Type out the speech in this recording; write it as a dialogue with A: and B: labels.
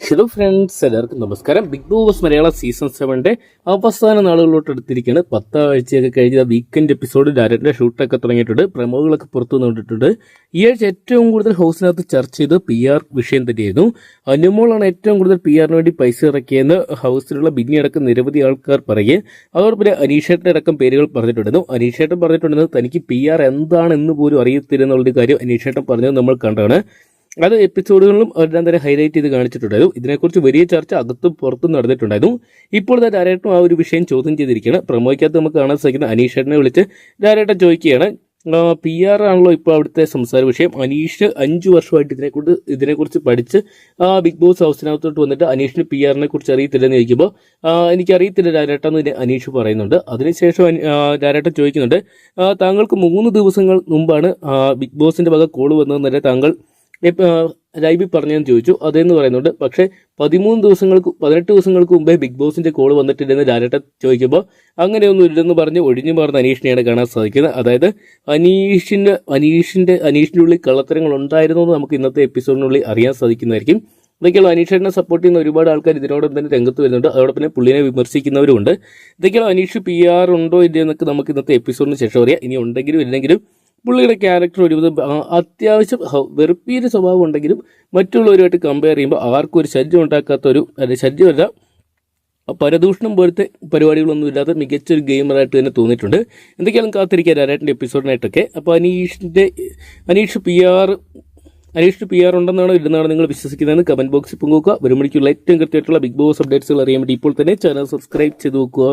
A: Hello friends എല്ലാവർക്കും നമസ്കാരം. Bigg Boss മലയാള season സെവന്റെ അവസാന നാളുകളിലോട്ട് എടുത്തിരിക്കുകയാണ്. പത്താഴ്ചയൊക്കെ കഴിഞ്ഞ വീക്കെൻഡ് എപ്പിസോഡ് ഡയറക്ടറിന്റെ ഷൂട്ടൊക്കെ തുടങ്ങിയിട്ടുണ്ട്. പ്രമോകളൊക്കെ പുറത്തു നിന്നിട്ടുണ്ട് ഈ ആഴ്ച ഏറ്റവും കൂടുതൽ ഹൗസിനകത്ത് ചർച്ച ചെയ്ത് പി ആർ വിഷയം തന്നെയായിരുന്നു. അനുമോളാണ് ഏറ്റവും കൂടുതൽ പി ആറിന് വേണ്ടി പൈസ ഇറക്കിയെന്ന് ഹൗസിലുള്ള ബിന്നി അടക്കം നിരവധി ആൾക്കാർ പറയുകയും അതോടൊപ്പം അനീഷേട്ടന്റെ അടക്കം പേരുകൾ പറഞ്ഞിട്ടുണ്ടായിരുന്നു. അനീഷേട്ടൻ പറഞ്ഞിട്ടുണ്ടെന്ന് തനിക്ക് പി ആർ എന്താണെന്ന് പോലും അറിയത്തില്ലെന്നുള്ളൊരു കാര്യം അനീഷേട്ടൻ പറഞ്ഞത് നമ്മൾ കണ്ടാണ് അത് എപ്പിസോഡുകളിലും എല്ലാം തന്നെ ഹൈലൈറ്റ് ചെയ്ത് കാണിച്ചിട്ടുണ്ടായിരുന്നു. ഇതിനെക്കുറിച്ച് വലിയ ചർച്ച അകത്തും പുറത്തും നടന്നിട്ടുണ്ടായിരുന്നു. ഇപ്പോൾ ഡയറക്ടറും ആ ഒരു വിഷയം ചോദ്യം ചെയ്തിരിക്കുകയാണ്. പ്രമോയ്ക്കകത്ത് നമുക്ക് കാണാൻ സാധിക്കുന്ന അനീഷേട്ടനെ വിളിച്ച് ഡയറക്ടർ ചോദിക്കുകയാണ്. പി ആർ ആണല്ലോ ഇപ്പോൾ അവിടുത്തെ സംസാര വിഷയം. അനീഷ് അഞ്ചു വർഷമായിട്ട് ഇതിനെക്കുറിച്ച് ഇതിനെക്കുറിച്ച് പഠിച്ച് ബിഗ് ബോസ് ഹൗസിനകത്തോട്ട് വന്നിട്ട് അനീഷിന് പി ആറിനെ കുറിച്ച് അറിയത്തില്ലെന്ന് ചോദിക്കുമ്പോൾ എനിക്കറിയത്തില്ല ഡയറക്ടർ എന്ന് അനീഷ് പറയുന്നുണ്ട്. അതിനുശേഷം ഡയറക്ടർ ചോദിക്കുന്നുണ്ട് താങ്കൾക്ക് മൂന്ന് ദിവസങ്ങൾ മുമ്പാണ് ബിഗ് ബോസിന്റെ വക കോൾ വന്നതെന്നല്ലേ താങ്കൾ ലൈവിൽ പറഞ്ഞതെന്ന് ചോദിച്ചു. അതെന്ന് പറയുന്നുണ്ട് പക്ഷേ പതിമൂന്ന് ദിവസങ്ങൾക്ക് പതിനെട്ട് ദിവസങ്ങൾക്ക് മുമ്പേ ബിഗ് ബോസിന്റെ കോൾ വന്നിട്ടില്ലെന്ന് ഡയറക്ടർ ചോദിക്കുമ്പോൾ അങ്ങനെയൊന്നും ഇല്ലെന്ന് പറഞ്ഞ് ഒഴിഞ്ഞു മാറുന്ന അനീഷിനെയാണ് കാണാൻ സാധിക്കുന്നത്. അതായത് അനീഷിന്റെ അനീഷിന്റെ അനീഷിന്റെ ഉള്ളിൽ കള്ളത്തരങ്ങൾ ഉണ്ടായിരുന്നു എന്ന് നമുക്ക് ഇന്നത്തെ എപ്പിസോഡിനുള്ളിൽ അറിയാൻ സാധിക്കുന്നതായിരിക്കും. ഇതൊക്കെയുള്ള അനീഷിനെ സപ്പോർട്ട് ചെയ്യുന്ന ഒരുപാട് ആൾക്കാർ ഇതിനോടൊപ്പം തന്നെ രംഗത്ത് വരുന്നുണ്ട്. അതോടൊപ്പം തന്നെ പുള്ളിനെ വിമർശിക്കുന്നവരുമുണ്ട് ഇതൊക്കെയുള്ള അനീഷ് പി ആർ ഉണ്ടോ ഇല്ലയോ എന്നൊക്കെ നമുക്ക് ഇന്നത്തെ എപ്പിസോഡിന് ശേഷം അറിയാം. ഇനി ഉണ്ടെങ്കിലും ഇല്ലെങ്കിലും പുള്ളിയുടെ ക്യാരക്ടർ ഒരുവിധം അത്യാവശ്യം വെറുപ്പീര് സ്വഭാവം ഉണ്ടെങ്കിലും മറ്റുള്ളവരുമായിട്ട് കമ്പയർ ചെയ്യുമ്പോൾ ആർക്കും ഒരു ശല്യം ഉണ്ടാക്കാത്ത ഒരു അല്ലെ ശല്യമല്ല പരദൂഷണം പോലത്തെ പരിപാടികളൊന്നും ഇല്ലാതെ മികച്ചൊരു ഗെയിമറായിട്ട് തന്നെ തോന്നിയിട്ടുണ്ട്. എന്തൊക്കെയാലും കാത്തിരിക്കുക രാരാട്ടിന്റെ എപ്പിസോഡിനായിട്ടൊക്കെ അപ്പോൾ അനീഷിന്റെ Aneesh P R Aneesh P R ഉണ്ടെന്നാണോ ഇല്ലെന്നാണോ നിങ്ങൾ വിശ്വസിക്കുന്നതെന്ന് കമന്റ് ബോക്സിൽ പങ്കുവെക്കുക. വരുമ്പോഴേക്കുള്ള ഏറ്റവും കൃത്യമായിട്ടുള്ള ബിഗ് ബോസ് അപ്ഡേറ്റ്സുകൾ അറിയാൻ വേണ്ടി ഇപ്പോൾ തന്നെ ചാനൽ സബ്സ്ക്രൈബ് ചെയ്ത് വെക്കുക